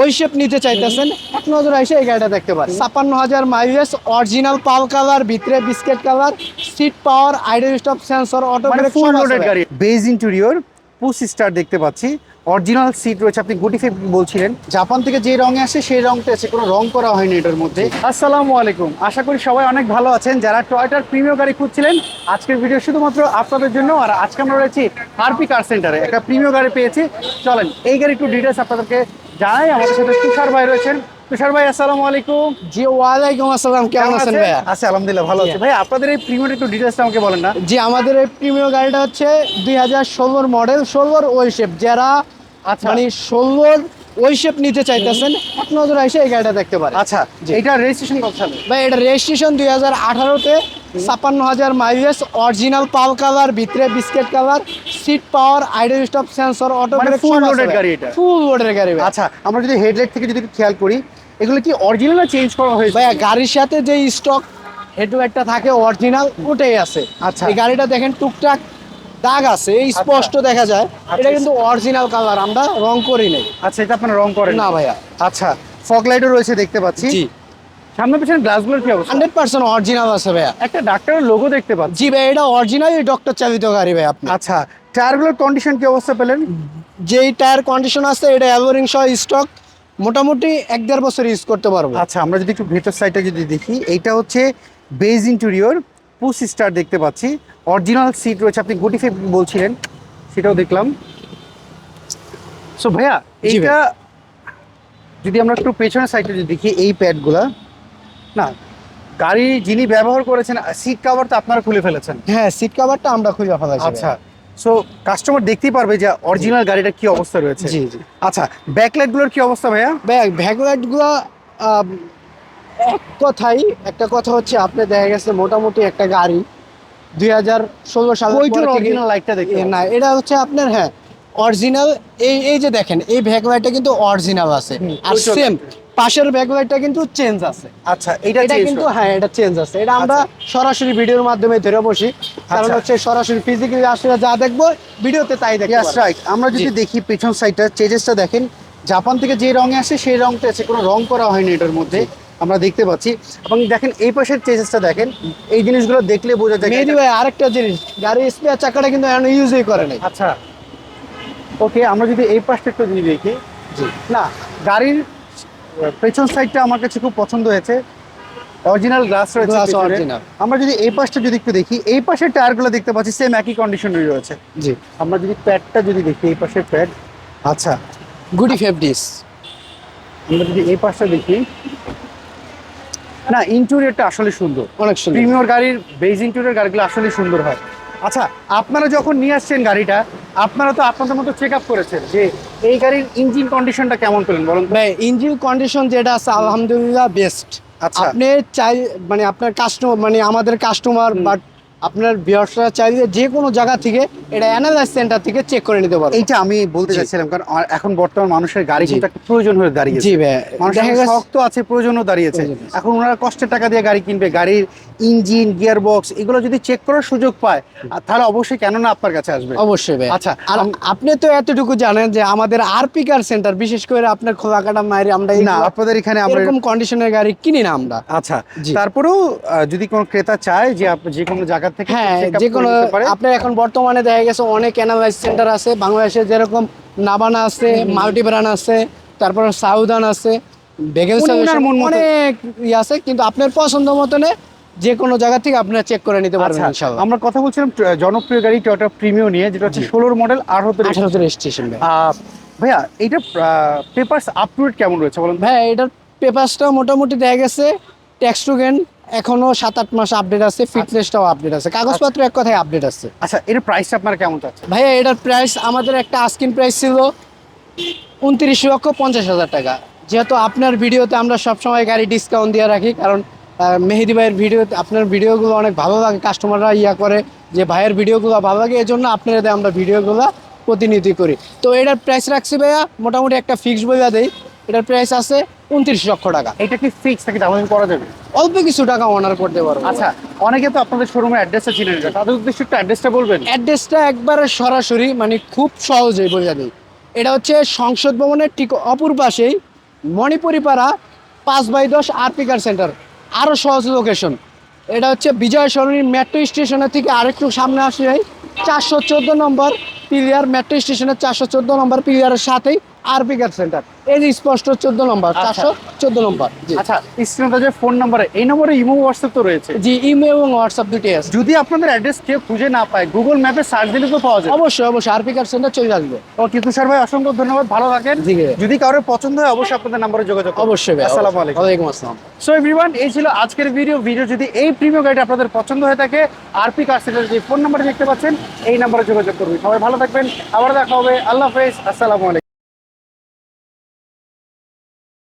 ওই শেপ নিতে চাইতেছেন এক নজর এসে এই গাড়িটা দেখতে পারেন। ছাপ্পান্ন হাজার মাইলেজ অরিজিনাল পাল কালার ভিতরে biscuit colour seat power idle stop sensor auto full loaded গাড়ি। বেজ ইন্টেরিয়র পুশ স্টার দেখতে পাচ্ছি। অরিজিনাল সিট রয়েছে আপনি গুটি ফেপ বলছিলেন। জাপান থেকে যে রঙে আসে সেই রংটা আছে কোনো রং করা হয়নি এটার মধ্যে। আসসালামু আলাইকুম। আশা করি সবাই অনেক ভালো আছেন। যারা টয়টার প্রিমিয়ার গাড়ি খুঁজছিলেন আজকের ভিডিও শুধুমাত্র আপনাদের জন্য আর আজকে আমরা রয়েছি হারপি কার সেন্টারে একটা প্রিমিয়ার গাড়ি পেয়েছি। চলেন এই গাড়ি একটু ডিটেলস আপনাদেরকে জানাই আমাদের সাথে তুষার ভাই রয়েছেন। তুষার ভাই আসসালামু আলাইকুম। জি ওয়ালাইকুম আসসালাম কেমন আছেন ভাইয়া? আচ্ছা আলহামদুলিল্লাহ ভালো আছি। ভাই আপনাদের এই প্রিমিয়ার একটু ডিটেলসটা আমাকে বলেন না। জি আমাদের এই প্রিমিয়াম গাড়িটা হচ্ছে দুই হাজার ষোলোর মডেল ষোলোর ওই শেপ যারা আচ্ছা। মানে ষোলোর ওই শেপ নিতে চাইতেছেন এক নজর এসে এই গাড়িটা দেখতে পারেন। আচ্ছা এটা রেজিস্ট্রেশন কত সালে? ভাই এটা রেজিস্ট্রেশন দুই হাজার আঠারোতে ছাপ্পান্ন হাজার মাইলেজ অরিজিনাল পাল কালার ভিতরে biscuit colour seat power idle stop sensor auto full loaded গাড়ি এটা? ফুল লোডের গাড়ি আচ্ছা আমরা যদি হেডলাইট থেকে যদি খেয়াল করি এগুলো কি অরিজিনাল না চেঞ্জ করা হয়েছে? ভাইয়া গাড়ির সাথে যে স্টক হেডলাইটটা থাকে অরিজিনাল ওটাই আছে। আচ্ছা। এই গাড়িটা দেখেন টুকটাক দাগ আছে এই স্পষ্ট দেখা যায়। এটা কিন্তু অরিজিনাল কালার আমরা রং করি নাই। আচ্ছা এটা আপনারা রং করেন। না ভাইয়া। আচ্ছা ফগ লাইটও রয়েছে দেখতে পাচ্ছি। জি। সামনে পিছনে গ্লাসগুলোর কি অবস্থা? হান্ড্রেড পার্সেন্ট অরিজিনাল আছে ভাইয়া। একটা ডাক্তারের লোগো দেখতে পাচ্ছি। জি ভাই এটা অরিজিনাল ডক্টর চালিত গাড়ি ভাই আপনি। আচ্ছা টায়ারগুলোর কন্ডিশন কি অবস্থা পেলেন? যেই টায়ার কন্ডিশন আছে এটা অ্যালোরিং সহ স্টক মোটামুটি এক দেড় বছর ইউজ করতে পারব। আচ্ছা আমরা যদি একটু ভেতর সাইডটা যদি দেখি এইটা হচ্ছে বেজ ইন্টেরিয়র পুশ স্টার দেখতে পাচ্ছি। অরিজিনাল সিট রয়েছে আপনি গুটি ফেপ বলছিলেন সেটাও দেখলাম। সো ভাইয়া এইটা যদি আমরা একটু পেছনের সাইডটা যদি দেখি এই প্যাডগুলা না গাড়ি যিনি ব্যবহার করেছেন সিট কভার তো আপনারা খুলে ফেলেছেন। হ্যাঁ সিট কভারটা আমরা খুঁজে ফেলাইছি আচ্ছা সো কাস্টমার দেখতেই পারবে যে অরিজিনাল গাড়িটা কি অবস্থা রয়েছে। জি জি। আচ্ছা ব্যাকলাইটগুলোর কি অবস্থা ভাইয়া? ব্যাগ ভ্যাগুলাইটগুলো এক কথাই একটা কথা হচ্ছে আপনি দেখা গেছে মোটামুটি একটা গাড়ি দুই হাজার ষোলো সাল ওইটার অরিজিনাল লাইটটা দেখতে না এটা হচ্ছে আপনার হ্যাঁ অরিজিনাল এই এই যে দেখেন এই ভ্যাগুলাইটটা কিন্তু অরিজিনাল আছে। আর সেম পাশের ভ্যাগুলাইটটা কিন্তু চেঞ্জ আছে। আচ্ছা এটা এটা কিন্তু হ্যাঁ এটা চেঞ্জ আছে। এটা আমরা সরাসরি ভিডিওর মাধ্যমে ধরে বসি। কারণ আচ্ছা। হচ্ছে সরাসরি ফিজিক্যালি আসলে যা দেখব ভিডিওতে তাই দেখব right. আমরা যদি দেখি পেছন সাইডটা চেজেসটা দেখেন জাপান থেকে যে রঙে আসে সেই রংটা আছে। কোনো রং করা হয়নি এটার মধ্যে। আমরা দেখতে পাচ্ছি। এবং দেখেন এই পাশের চেজেসটা দেখেন এই জিনিসগুলো দেখলে বোঝা যায় মেহেদি ভাই আরেকটা জিনিস। গাড়ির স্পেয়ার চাকাটা কিন্তু এখন ইউজই করে নাই। আচ্ছা। ওকে আমরা যদি এই পাশটা একটু যদি দেখি। জি। না গাড়ির পেছন সাইডটা আমার কাছে খুব পছন্দ হয়েছে। অরিজিনাল গ্লাস রয়েছে পেছনে। আমরা যদি এই পাশটা যদি একটু দেখি এই পাশের টায়ারগুলো দেখতে পাচ্ছি সেম একই কন্ডিশনে রয়েছে। জি। আমরা যদি প্যাডটা যদি দেখি এই পাশের প্যাড আচ্ছা। গুডি ফেভডিস আমরা যদি এই পাশটা দেখি না ইন্টেরিয়রটা আসলে সুন্দর। অনেক সুন্দর। প্রিমিয়র গাড়ির বেজ ইন্টেরিয়র গাড়িগুলো আসলে সুন্দর হয়। আচ্ছা আপনারা যখন নিয়ে আসছেন গাড়িটা আপনারা তো আপনাদের মতো চেক আপ করেছেন যে এই গাড়ির ইঞ্জিন কন্ডিশনটা কেমন পেলেন বলুন? ভাই ইঞ্জিন কন্ডিশন যেটা আছে আলহামদুলিল্লাহ বেস্ট আচ্ছা। আপনি চাই মানে আপনার কাস্টমার মানে আমাদের কাস্টমার বাট আপনার ভিউয়ার্সরা চাইলে যে কোনো জায়গা থেকে এটা অ্যানালাইজ সেন্টার থেকে চেক করে নিতে পারবে। এইটা আমি বলতে চাইছিলাম কারণ এখন বর্তমান মানুষের গাড়ি। কিন্তু একটা প্রয়োজন হয়ে দাঁড়িয়েছে। জি ভাই মানুষের দেখা গেছে। শখ তো আছে প্রয়োজনও দাঁড়িয়েছে। এখন ওনারা কষ্টের টাকা দিয়ে গাড়ি কিনবে গাড়ির ইঞ্জিন গিয়ার বক্স এগুলো যদি চেক করার সুযোগ পায় তাহলে অবশ্যই কেন না আপনার কাছে আসবে। অবশ্যই ভাই। আচ্ছা, আর আপনি তো এতটুকু জানেন যে আমাদের আরপি কার সেন্টার বিশেষ করে আপনার খোলাকাটা মায়ের আমরা না আপনাদের এখানে আমরা এরকম কন্ডিশনের গাড়ি কিনি না আমরা। আচ্ছা তারপরেও যদি কোনো ক্রেতা চায় যে আপনি যে কোনো জায়গা থেকে হ্যাঁ যে কোনো আপনার এখন বর্তমানে দেখা গেছে অনেক অ্যানালাইজ সেন্টার আছে বাংলাদেশে যেরকম নাবানা আছে মাল্টিব্রান আছে তারপর সাউদান আছে বেগেল মন অনেক ই আছে কিন্তু আপনার পছন্দ মতনে যে কোনো জায়গা থেকে আপনারা চেক করে নিতে পারবেন আচ্ছা ইনশাআল্লাহ আমরা কথা বলছিলাম জনপ্রিয় গাড়ি টয়োটা প্রিমিও নিয়ে যেটা হচ্ছে। ষোলোর মডেল আর হতে আঠারোতে রেজিস্ট্রেশন ভাইয়া এটা পেপারস আপটুডেট কেমন রয়েছে বলেন তো? ভাই এটার পেপারসটা মোটামুটি দেখা গেছে ট্যাক্স টুগেন এখনও সাত আট মাস আপডেট আছে ফিটনেসটাও আপডেট আছে। কাগজপত্র এক কথায় আপডেট আছে। আচ্ছা এর প্রাইসটা আপনার কেমন চাচ্ছে ভাইয়া এটার প্রাইস আমাদের একটা আস্কিন প্রাইস ছিল উনত্রিশ লক্ষ পঞ্চাশ হাজার টাকা। যেহেতু আপনার ভিডিওতে আমরা সবসময় গাড়ি ডিসকাউন্ট দিয়ে রাখি কারণ মেহেদি ভাইয়ের ভিডিওতে আপনার ভিডিওগুলো অনেক ভালো লাগে কাস্টমাররা ইয়া করে যে ভাইয়ের ভিডিওগুলো ভালো লাগে এই জন্য আপনাদের আমরা ভিডিওগুলো প্রতিনিধি করি। তো এটার প্রাইস রাখছি ভাইয়া মোটামুটি একটা ফিক্সড বইয়া দেই। এটার প্রাইস আছে উনত্রিশ লক্ষ টাকা। এটা কি ফিক্স নাকি দামাদামি করা যাবে? অল্প কিছু টাকা অনার করতে পারব। আচ্ছা অনেকে তো আপনাদের শোরুমের অ্যাড্রেসটা চিনে নেবে তাদের উদ্দেশ্যে একটু অ্যাড্রেসটা বলবেন। অ্যাড্রেসটা একবারে সরাসরি মানে খুব সহজেই বোঝা দিই। এটা হচ্ছে সংসদ ভবনের ঠিক অপর পাশেই মণিপুরি পাড়া পাঁচ বাই দশ আরপি কার সেন্টার আরও সহজ লোকেশন এটা হচ্ছে বিজয় সরণীর মেট্রো স্টেশনের থেকে আরেকটু সামনে আসলে চারশো চোদ্দ নম্বর পিলিয়ার মেট্রো স্টেশনের চারশো চোদ্দ নম্বর পিলিয়ারের সাথেই আরপি কার সেন্টার। এই যে স্পষ্ট চোদ্দ নম্বর আচ্ছা। চারশো চোদ্দ নম্বর আচ্ছা যে ফোন নাম্বার এই নম্বরে ইমো হোয়াটসঅ্যাপ তো রয়েছে। জি ইমেল এবং হোয়াটসঅ্যাপ দুটোই আছে। যদি আপনাদের অ্যাড্রেস কেউ খুঁজে না পায় গুগল ম্যাপে সার্চ দিলে তো পাওয়া যায় অবশ্যই অবশ্যই আরপি কার সেন্টার চলে আসবে। ওকে তুষার ভাই অসংখ্য ধন্যবাদ ভালো থাকেন। যদি কারোর পছন্দ হয় অবশ্যই আপনাদের নাম্বারে যোগাযোগ অবশ্যই আসসালামু আলাইকুম। ওয়ালাইকুম আসসালাম। সো এভরিওয়ান এই ছিল আজকের ভিডিও ভিডিও যদি এই প্রিমিয়াম গাড়িটা আপনাদের পছন্দ হয়ে থাকে আরপি কার সেন্টার যে ফোন নাম্বারে দেখতে পাচ্ছেন এই নাম্বারে যোগাযোগ করবেন সবাই ভালো থাকবেন। আবার দেখা হবে। আল্লাহ হাফেজ। আসসালামু আলাইকুম।